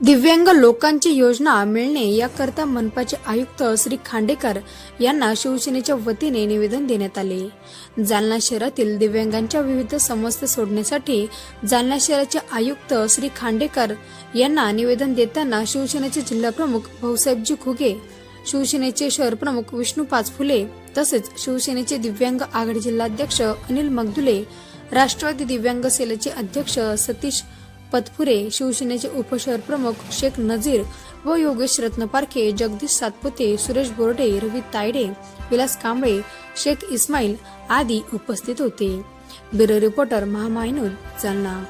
दिव्यांग लोकांची योजना मिळणे याकरता मनपाचे आयुक्त श्री खांडेकर यांना शिवसेनेच्या वतीने निवेदन देण्यात आले. जालना शहरातील दिव्यांगांच्या विविध समस्या सोडण्यासाठी जालना शहराचे आयुक्त श्री खांडेकर यांना निवेदन देताना शिवसेनेचे जिल्हाप्रमुख भाऊसाहेबजी खुगे शिवसेनेचे शहर प्रमुख विष्णू पाचफुले तसेच शिवसेनेचे दिव्यांग आघाडी जिल्हाध्यक्ष अनिल मगदुले राष्ट्रवादी दिव्यांग सेलेचे अध्यक्ष सतीश पतपुरे शिवसेनेचे उपशहर प्रमुख शेख नजीर व योगेश रत्नपारखे जगदीश सातपुते सुरेश बोर्डे रवी तायडे विलास कांबळे शेख इस्माईल आदी उपस्थित होते. ब्युरो रिपोर्टर महामायनूर जालना.